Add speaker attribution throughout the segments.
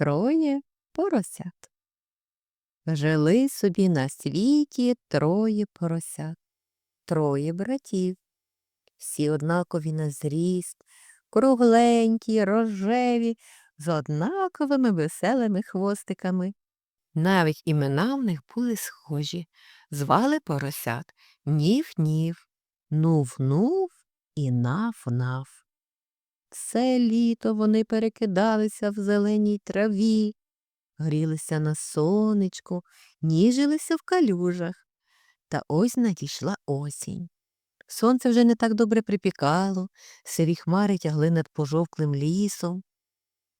Speaker 1: троє поросят. Жили собі на світі троє поросят, троє братів. Всі однакові на зріст, кругленькі, рожеві, з однаковими веселими хвостиками. Навіть імена в них були схожі. Звали поросят Нів-нів, Нув-нув і Нав-нав. Все літо вони перекидалися в зеленій траві, грілися на сонечку, ніжилися в калюжах. Та ось надійшла осінь. Сонце вже не так добре припікало, сирі хмари тягли над пожовклим лісом.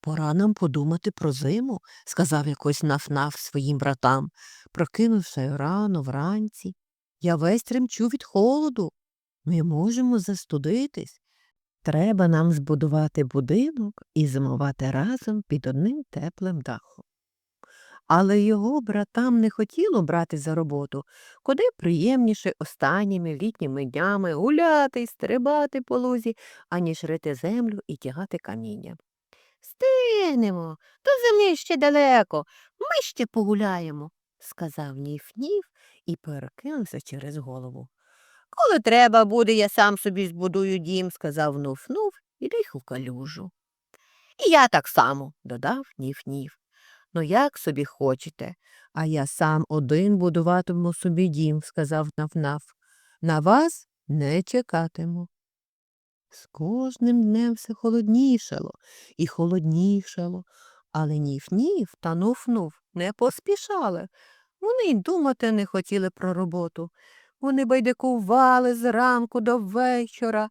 Speaker 1: Пора нам подумати про зиму, сказав якось наф-наф своїм братам, прокинувши рано вранці. Я весь тремчу від холоду. Ми можемо застудитись. Треба нам збудувати будинок і зимувати разом під одним теплим дахом. Але його братам не хотіло брати за роботу, куди приємніше останніми літніми днями гуляти й стрибати по лузі, аніж рити землю і тягати каміння. Стигнемо, до землі ще далеко, ми ще погуляємо, сказав ніф-ніф і перекинувся через голову. Коли треба буде, я сам собі збудую дім, сказав нуф-нуф і ліг у калюжу. І я так само, додав ніф-ніф. Ну, як собі хочете, а я сам один будуватиму собі дім, сказав наф-наф. На вас не чекатиму. З кожним днем все холоднішало і холоднішало, але ніф-ніф та нуф-нуф не поспішали. Вони й думати не хотіли про роботу. Вони байдикували зранку до вечора,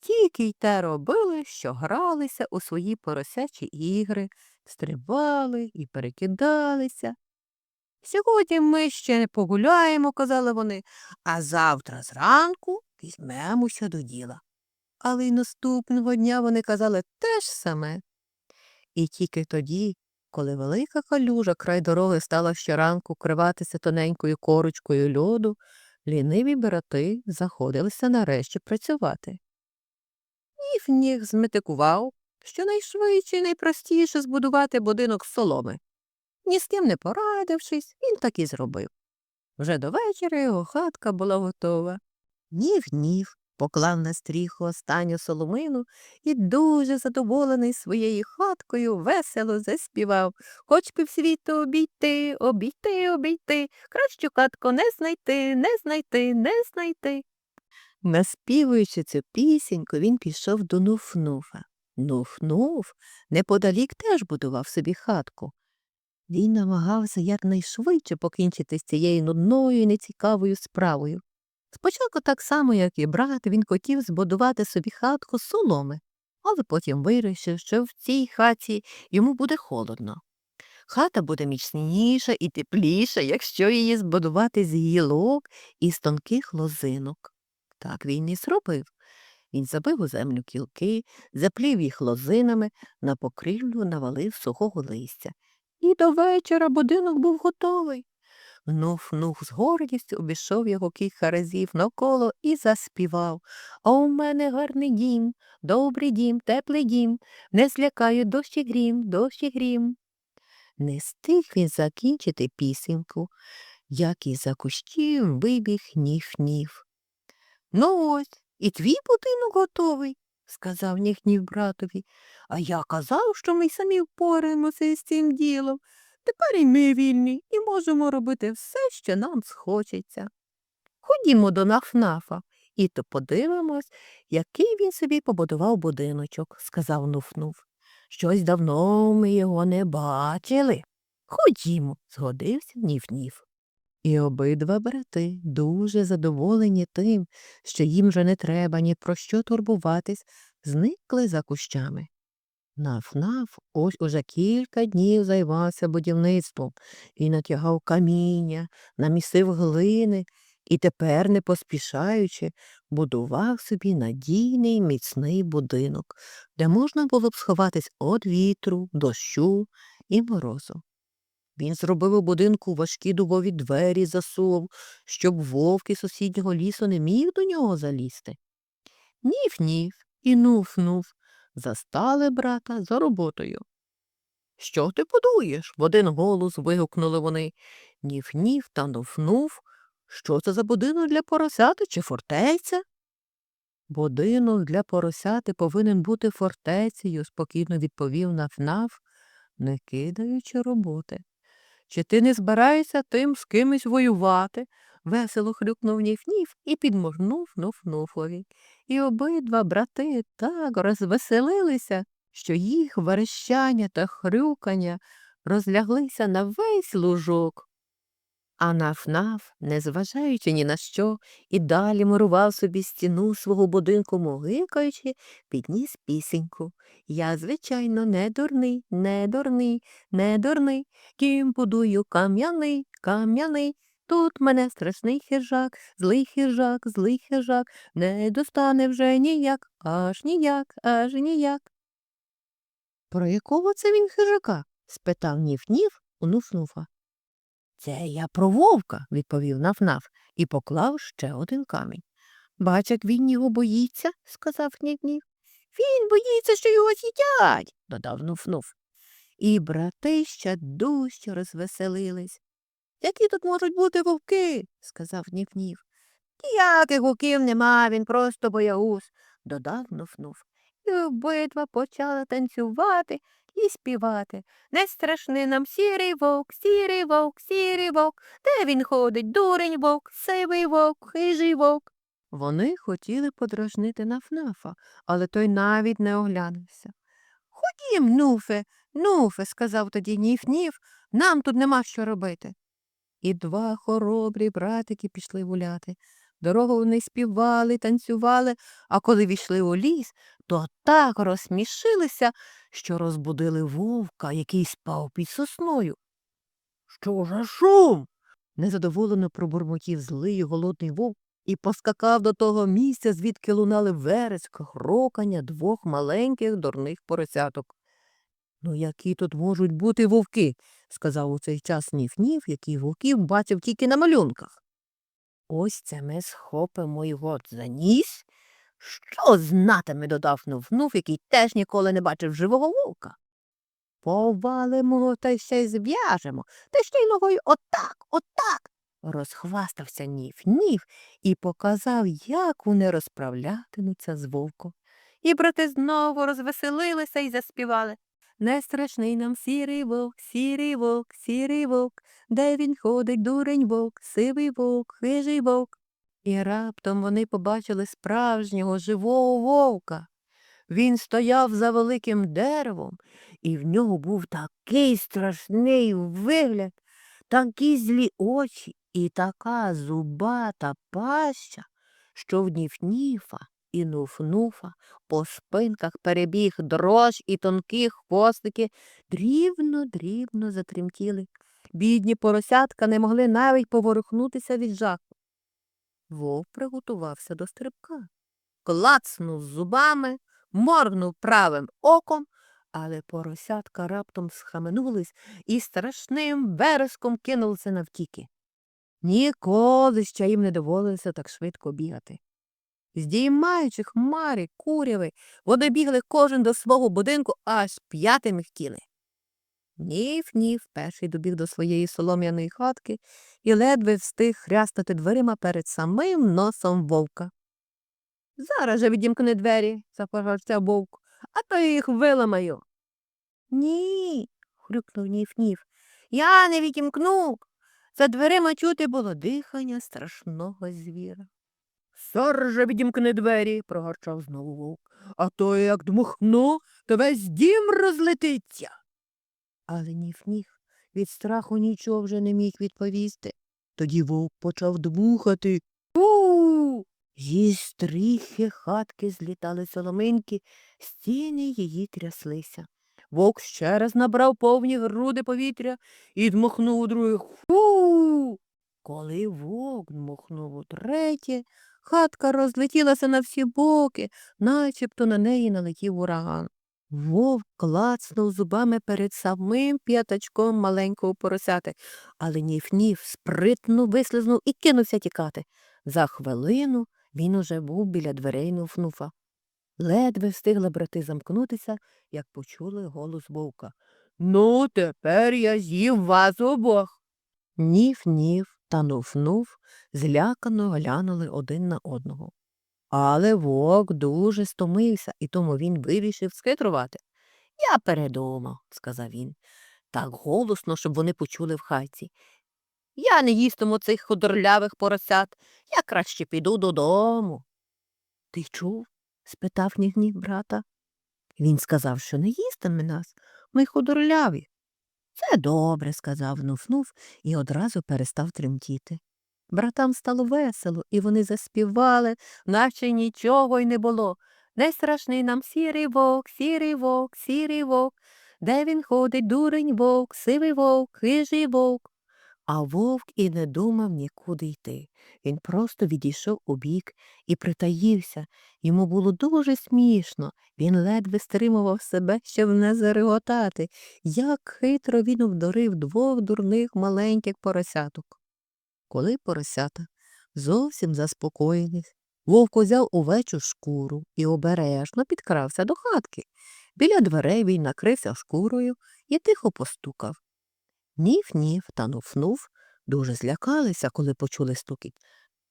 Speaker 1: тільки й те робили, що гралися у свої поросячі ігри, стрибали і перекидалися. Сьогодні ми ще не погуляємо, казали вони, а завтра зранку візьмемося до діла. Але й наступного дня вони казали те ж саме. І тільки тоді, коли велика калюжа край дороги стала щоранку криватися тоненькою корочкою льоду, ліниві брати заходилися нарешті працювати. Ніф ніг зметикував, що найшвидше і найпростіше збудувати будинок з соломи. Ні з ким не порадившись, він так і зробив. Вже до вечора його хатка була готова. Нів-нів поклав на стріху останню соломину і дуже задоволений своєю хаткою весело заспівав Хоч півсвіту обійти, обійти, обійти, кращу хатку не знайти, не знайти, не знайти. Наспівуючи цю пісеньку, він пішов до Нуфнуфа. Нуф-нуф неподалік теж будував собі хатку. Він намагався якнайшвидше покінчити з цією нудною і нецікавою справою. Спочатку, так само, як і брат, він хотів збудувати собі хатку з соломи, але потім вирішив, що в цій хаті йому буде холодно. Хата буде міцніша і тепліша, якщо її збудувати з гілок і з тонких лозинок. Так він і зробив. Він забив у землю кілки, заплів їх лозинами, на покрівлю навалив сухого листя. І до вечора будинок був готовий. Нуф-нуф з гордістю обійшов його кілька разів навколо і заспівав. А у мене гарний дім, добрий дім, теплий дім, не злякає дощ і грім, дощ і грім. Не стиг він закінчити пісеньку, як із за кущів вибіг ніф-ніф. Ну ось, і твій будинок готовий, сказав ніхнів братові. А я казав, що ми самі впораємося із цим ділом. Тепер і ми вільні і можемо робити все, що нам схочеться. Ходімо до Нафнафа і то подивимось, який він собі побудував будиночок, сказав Нуфнув. Щось давно ми його не бачили. Ходімо, згодився Ніф-Ніф. І обидва брати, дуже задоволені тим, що їм вже не треба ні про що турбуватись, зникли за кущами. Наф-наф ось уже кілька днів займався будівництвом і натягав каміння, намісив глини і тепер, не поспішаючи, будував собі надійний міцний будинок, де можна було б сховатись від вітру, дощу і морозу. Він зробив у будинку важкі дубові двері засував, щоб вовки сусіднього лісу не міг до нього залізти. Ніф-ніф і нуф-нуф застали брата за роботою. Що ти будуєш? в один голос вигукнули вони. Ніф-ніф та нуф-нуф. Що це за будинок для поросяти чи фортеця? Будинок для поросяти повинен бути фортецею, спокійно відповів Наф-Наф, не кидаючи роботи. Чи ти не збираєшся тим з кимось воювати? Весело хрюкнув Ніф-Ніф і підморгнув Нуф-Нуфові. І обидва брати так розвеселилися, що їх верещання та хрюкання розляглися на весь лужок. А Наф-Наф, незважаючи ні на що, і далі мурував собі стіну свого будинку, могикаючи, підніс пісеньку. Я, звичайно, не дурний, не дурний, не дурний. Ким будую кам'яний, кам'яний. Тут мене страшний хижак, злий хижак, злий хижак, не достане вже ніяк, аж ніяк, аж ніяк. Про якого це він хижака? спитав Ніф-Ніф у Нуф-Нуфа. Це я про вовка, відповів Наф-Наф і поклав ще один камінь. Бач, як він його боїться, сказав Ніф-Ніф. Він боїться, що його з'їдять, додав Нуф-Нуф. І брати ще дужче розвеселились. Які тут можуть бути вовки? сказав Ніф-Ніф. Ніяких вовків нема, він просто боягуз, додав Нуф-Нуф. І обидва почали танцювати і співати. Не страшний нам сірий вовк, сірий вовк, сірий вовк. Де він ходить? Дурень вовк, сивий вовк, хижий вовк. Вони хотіли подражнити Нафнафа, але той навіть не оглянувся. Ходім, нуфе, нуфе, сказав тоді Ніф-Ніф, нам тут нема що робити. І два хоробрі братики пішли гуляти. Дорогу вони співали, танцювали, а коли війшли у ліс, то так розсмішилися, що розбудили вовка, який спав під сосною. Що за шум? незадоволено пробурмотів злий голодний вовк і поскакав до того місця, звідки лунали вереск, хрокання двох маленьких дурних поросяток. Ну, які тут можуть бути вовки, сказав у цей час Ніф-Ніф, який вовків бачив тільки на малюнках. Ось це ми схопимо його за ніс. Що знатиме, додав Нуф-Нуф, який теж ніколи не бачив живого вовка. Повалимо та ще й зв'яжемо, та ще й ногою отак, отак. розхвастався Ніф-Ніф і показав, як вони розправлятимуться з вовком. І брати знову розвеселилися і заспівали. Не страшний нам сірий вовк, сірий вовк, сірий вовк, де він ходить дурень вовк, сивий вовк, хижий вовк. І раптом вони побачили справжнього живого вовка. Він стояв за великим деревом, і в нього був такий страшний вигляд, такі злі очі і така зубата паща, що в Ніф-Ніфа і Нуф-Нуфа по спинках перебіг дрож і тонкі хвостики дрібно-дрібно затремтіли. Бідні поросятка не могли навіть поворухнутися від жаху. Вовк приготувався до стрибка, клацнув зубами, моргнув правим оком, але поросятка раптом схаменулись і страшним вереском кинулися навтіки. Ніколи ще їм не доводилося так швидко бігати. Здіймаючи хмари, куряви, вони бігли кожен до свого будинку, аж п'ятими хотіли. Ніф-ніф перший добіг до своєї солом'яної хатки і ледве встиг хрястати дверима перед самим носом вовка. Зараз же відімкни двері, запорожця вовк, а то я їх виламаю. Ні, хрюкнув Ніф-Ніф. Я не відімкну. За дверима чути було дихання страшного звіра. Зараз же відімкни двері, прогарчав знову вовк. А то як дмухну, то весь дім розлетиться. Але Ніф-Ніф від страху нічого вже не міг відповісти. Тоді вовк почав дмухати. У. Зі стріхи хатки злітали соломинки, стіни її тряслися. Вовк ще раз набрав повні груди повітря і дмухнув у друге. Фу. Коли вовк дмухнув утретє, хатка розлетілася на всі боки, начебто на неї налетів ураган. Вовк клацнув зубами перед самим п'ятачком маленького поросяти, але Ніф-Ніф спритно вислизнув і кинувся тікати. За хвилину він уже був біля дверей Нуфнуфа. Ледве встигли брати замкнутися, як почули голос вовка.
Speaker 2: Ну, тепер я з'їм вас обох.
Speaker 1: Ніф-ніф та нуф-нуф злякано глянули один на одного. Але вовк дуже стомився, і тому він вирішив схитрувати. Я передумав, сказав він, так голосно, щоб вони почули в хаті. Я не їстиму цих худорлявих поросят, я краще піду додому. Ти чув? спитав Нігнів брата. Він сказав, що не їстиме нас, ми худорляві. Це добре, сказав Нуф-Нуф і одразу перестав тремтіти. Братам стало весело, і вони заспівали, наче нічого й не було. Не страшний нам сірий вовк, сірий вовк, сірий вовк. Де він ходить, дурень вовк, сивий вовк, хижий вовк. А вовк і не думав нікуди йти. Він просто відійшов у бік і притаївся. Йому було дуже смішно. Він ледве стримував себе, щоб не зареготати, як хитро він обдурив двох дурних маленьких поросяток. Коли поросята зовсім заспокоїлись, вовк узяв овечу шкуру і обережно підкрався до хатки. Біля дверей він накрився шкурою і тихо постукав. Ніф-ніф та нуф-нуф дуже злякалися, коли почули стукіт.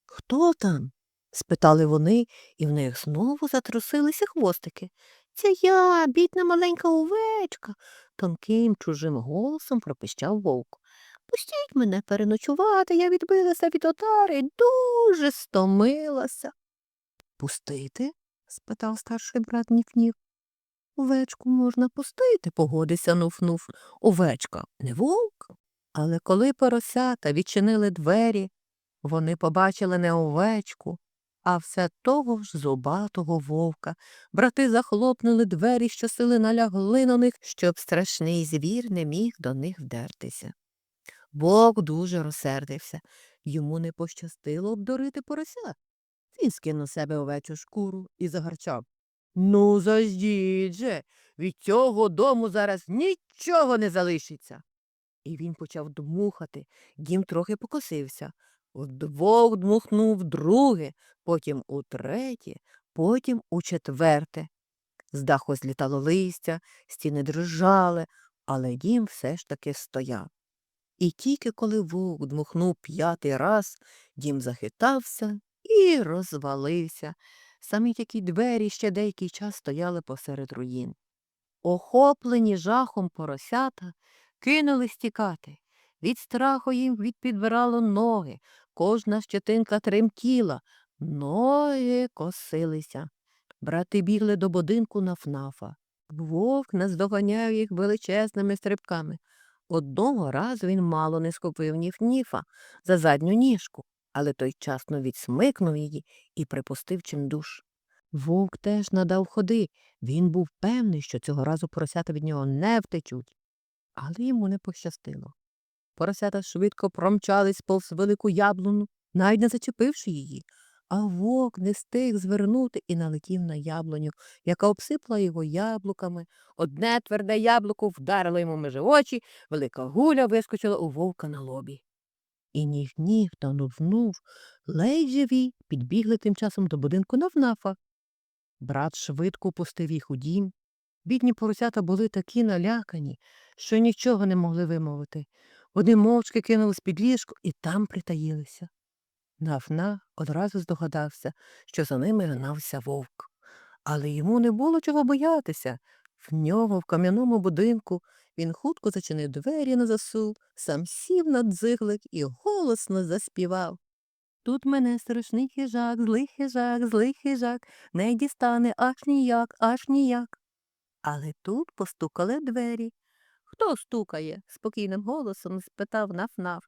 Speaker 1: Хто там? спитали вони, і в них знову затрусилися хвостики. Це я, бідна маленька овечка, тонким чужим голосом пропищав вовк. Пустіть мене переночувати, я відбилася від отари, дуже стомилася. Пустити? спитав старший брат Ніф-Ніф. Овечку можна пустити, погодився Нуф-Нуф. Овечка не вовк. Але коли поросята відчинили двері, вони побачили не овечку, а все того ж зубатого вовка. Брати захлопнули двері, щосили налягли на них, щоб страшний звір не міг до них вдертися. Вовк дуже розсердився. Йому не пощастило обдурити порося. Він скинув себе овечу шкуру і загарчав.
Speaker 2: Ну, заждіть же, від цього дому зараз нічого не залишиться.
Speaker 1: І він почав дмухати. Дім трохи покосився. Вдвох дмухнув друге, потім у третє, потім у четверте. З даху злітало листя, стіни дрижали, але дім все ж таки стояв. І тільки коли вовк дмухнув п'ятий раз, дім захитався і розвалився. Самі такі двері ще деякий час стояли посеред руїн. Охоплені жахом поросята кинулись тікати. Від страху їм відпідбирало ноги, кожна щетинка тремтіла, ноги косилися. Брати бігли до будинку нафнафа. Вовк наздоганяв їх величезними стрибками. Одного разу він мало не схопив ніф-ніфа за задню ніжку, але той часно відсмикнув її і припустив чимдуш. Вовк теж надав ходи. Він був певний, що цього разу поросята від нього не втечуть. Але йому не пощастило. Поросята швидко промчались повз велику яблуну, навіть не зачепивши її, а вовк не встиг звернути і налетів на яблуню, яка обсипла його яблуками. Одне тверде яблуко вдарило йому межи очі, велика гуля вискочила у вовка на лобі. І ніг-ніг та нув-нув, ледь живі, підбігли тим часом до будинку навнафа. Брат швидко пустив їх у дім. Бідні поросята були такі налякані, що нічого не могли вимовити. Вони мовчки кинулись під ліжко і там притаїлися. Нафна одразу здогадався, що за ними гнався вовк. Але йому не було чого боятися. В нього, в кам'яному будинку, він хутко зачинив двері на засув, сам сів на дзиглик і голосно заспівав. Тут мене страшний хижак, злий хижак, злий хижак, не дістане аж ніяк, аж ніяк. Але тут постукали двері. Хто стукає? спокійним голосом спитав наф-наф.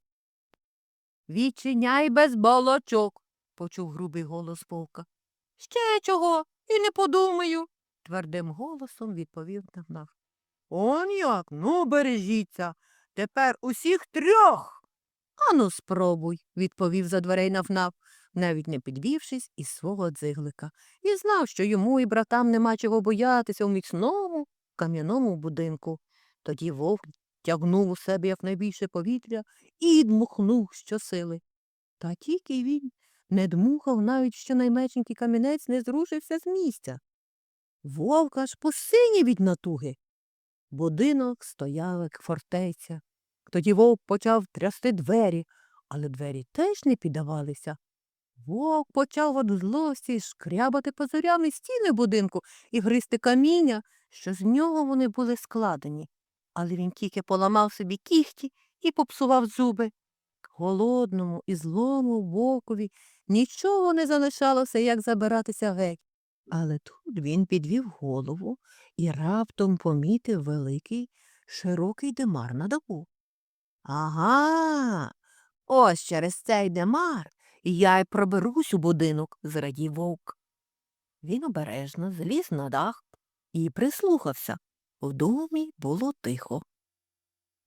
Speaker 1: Відчиняй без балачок, почув грубий голос вовка. Ще чого? І не подумаю, твердим голосом відповів наф-наф.
Speaker 2: Он як? Ну, бережіться. Тепер усіх трьох.
Speaker 1: Ану, спробуй, відповів за дверей наф-наф, навіть не підвівшись із свого дзиглика, і знав, що йому і братам нема чого боятися у міцному кам'яному будинку. Тоді вовк тягнув у себе якнайбільше повітря і дмухнув щосили. Та тільки він не дмухав, навіть що найменшенький камінець не зрушився з місця. Вовк аж посинів від натуги.
Speaker 2: Будинок стояв як фортеця. Тоді вовк почав трясти двері, але двері теж не піддавалися. Вовк почав від злості шкрябати позорями стіни будинку і гризти каміння, що з нього вони були складені. Але він тільки поламав собі кіхті і попсував зуби. Голодному і злому вовкові нічого не залишалося, як забиратися геть. Але тут він підвів голову і раптом помітив великий широкий димар на даху. Ага, ось через цей димар я й проберусь у будинок, зрадів вовк. Він обережно зліз на дах і прислухався. В домі було тихо.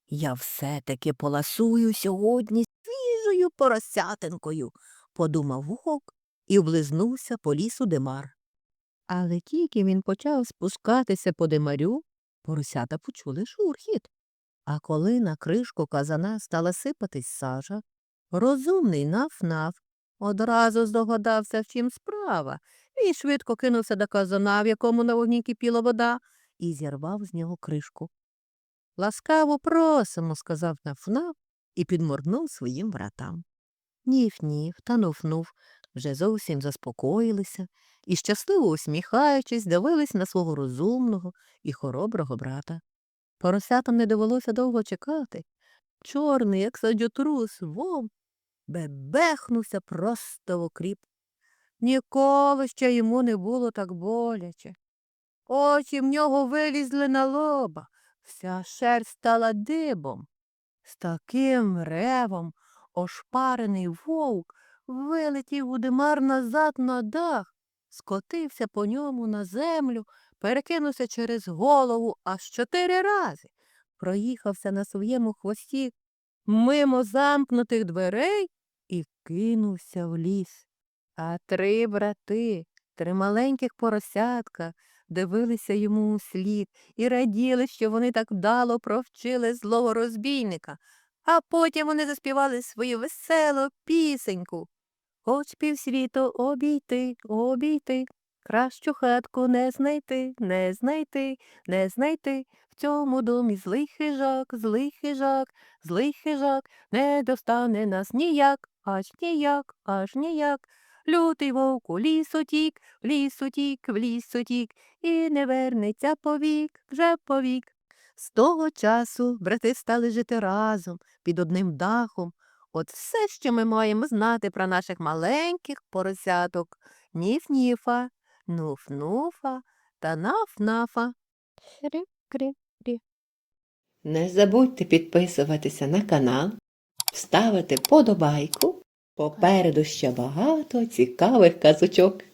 Speaker 2: Я все-таки поласую сьогодні свіжою поросятинкою, подумав вовк і облизнувся по лісу димар. Але тільки він почав спускатися по димарю, поросята почули шурхіт. А коли на кришку казана стала сипатись сажа, розумний наф-наф одразу здогадався, в чим справа, і швидко кинувся до казана, в якому на вогні кипіла вода, і зірвав з нього кришку. Ласкаво просимо, сказав наф-наф і підморгнув своїм братам. Ніф-ніф та нуф-нуф вже зовсім заспокоїлися і, щасливо усміхаючись, дивились на свого розумного і хороброго брата. Поросятам не довелося довго чекати. Чорний, як садютрус, вовк, бебехнувся просто в окріп. Ніколи ще йому не було так боляче. Очі в нього вилізли на лоба, вся шерсть стала дибом. З таким ревом ошпарений вовк вилетів у назад на дах, скотився по ньому на землю, перекинувся через голову аж чотири рази, проїхався на своєму хвості мимо замкнутих дверей і кинувся в ліс. А три брати, три маленьких поросятка, дивилися йому у слід і раділи, що вони так вдало провчили злого розбійника, а потім вони заспівали свою веселу пісеньку. Хоч півсвіту обійти, обійти, кращу хатку не знайти, не знайти, не знайти. В цьому домі злий хижак, злий хижак, злий хижак, не достане нас ніяк, аж ніяк, аж ніяк. Лютий вовк у ліс утік, в ліс утік, в ліс утік, і не вернеться повік, вже повік. З того часу брати стали жити разом, під одним дахом. От все, що ми маємо знати про наших маленьких поросяток Ніф-ніфа, нуф-нуфа та наф-нафа. Хрі-крі-крі.
Speaker 3: Не забудьте підписуватися на канал, ставити подобайку. Попереду ще багато цікавих казочок.